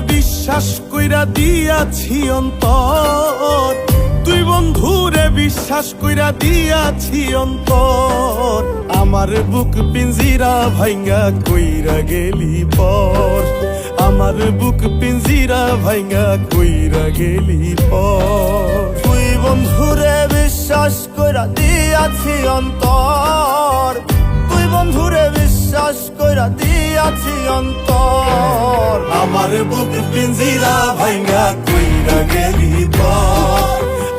বিশ্বাস কইরা দিয়াছি অন্তর। তুই বন্ধুরে বিশ্বাস কইরা দিয়াছি অন্তর। আমার বুক পিঞ্জিরা ভাইঙ্গা কইরা গেলি পর। আমার বুক পিঞ্জিরা ভাইঙ্গা কইরা গেলি পর। তুই বন্ধুরে বিশ্বাস কইরা দিয়াছি অন্তর। তুই বন্ধুরে বিশ্বাস কইরা দিয়াছি অন্তর। আমার বুক পিঞ্জিরা ভাইঙ্গা কইরা গেলি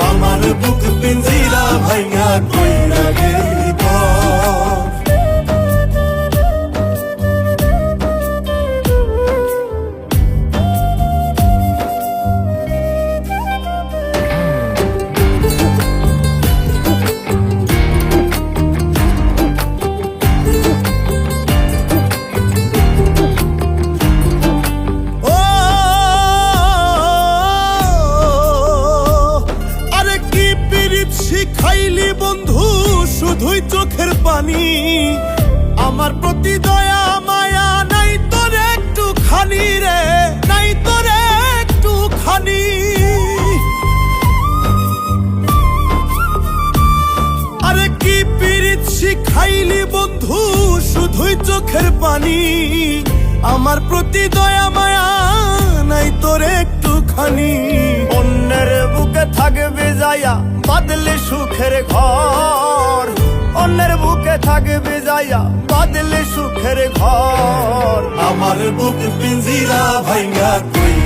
আমার বুক পিঞ্জিরা ভাইঙ্গা কইরা গেলি চোখের পানি। আমার প্রতি দয়া, মায়া নাই তোর একটু খানি রে, নাই তোর একটু খানি আরে কি পিরিত শিখাইলি বন্ধু, শুধুই চোখের পানি। আমার প্রতি দয়া, মায়া নাই তোর একটুখানি। অন্যের বুকে থাকবে যায়া, বাদলে সুখের ঘর। অন্যের বুকে থাকবে যাইয়া বাদলে সুখের ঘর। আমার বুক পিঞ্জিরা ভাইঙ্গা কইরা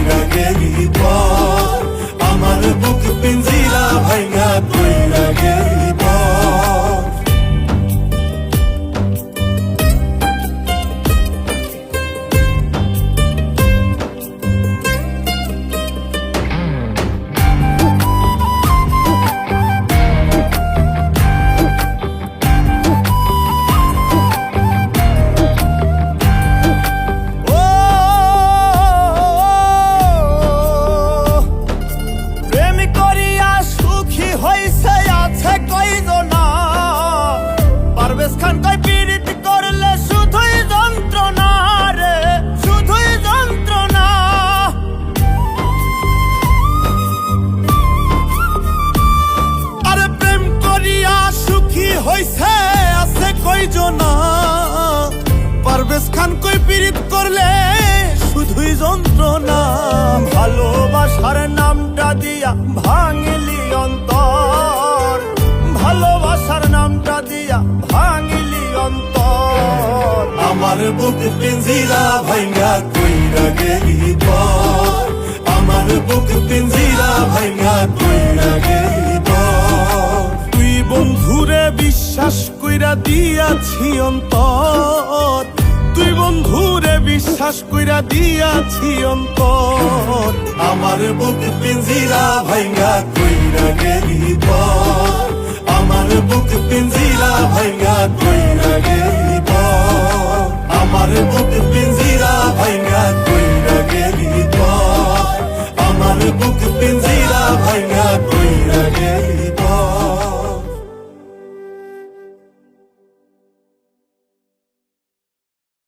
পারভেজ খান কই পীড়িত করলে? শুধুই যন্ত্রণা। ভালোবাসার নামটা দিয়া ভাঙিলি অন্তর। ভালোবাসার নামটা দিয়া ভাঙিলি অন্তর। আমার বুক পিঞ্জিরা ভাইঙ্গা কইরা গেলি পর। আমার বুক পিঞ্জিরা ভাইঙ্গা কইরা গেলি বিশ্বাস কইরা দিয়াছি অন্তর। তুই বন্ধুরে বিশ্বাস কইরা দিয়াছি অন্তর। আমার বুক পিঞ্জিরা ভাইঙ্গা কইরা গেলি আমার বুক পিঞ্জিরা ভাইঙ্গা কইরা গেলি আমার বুক পিঞ্জিরা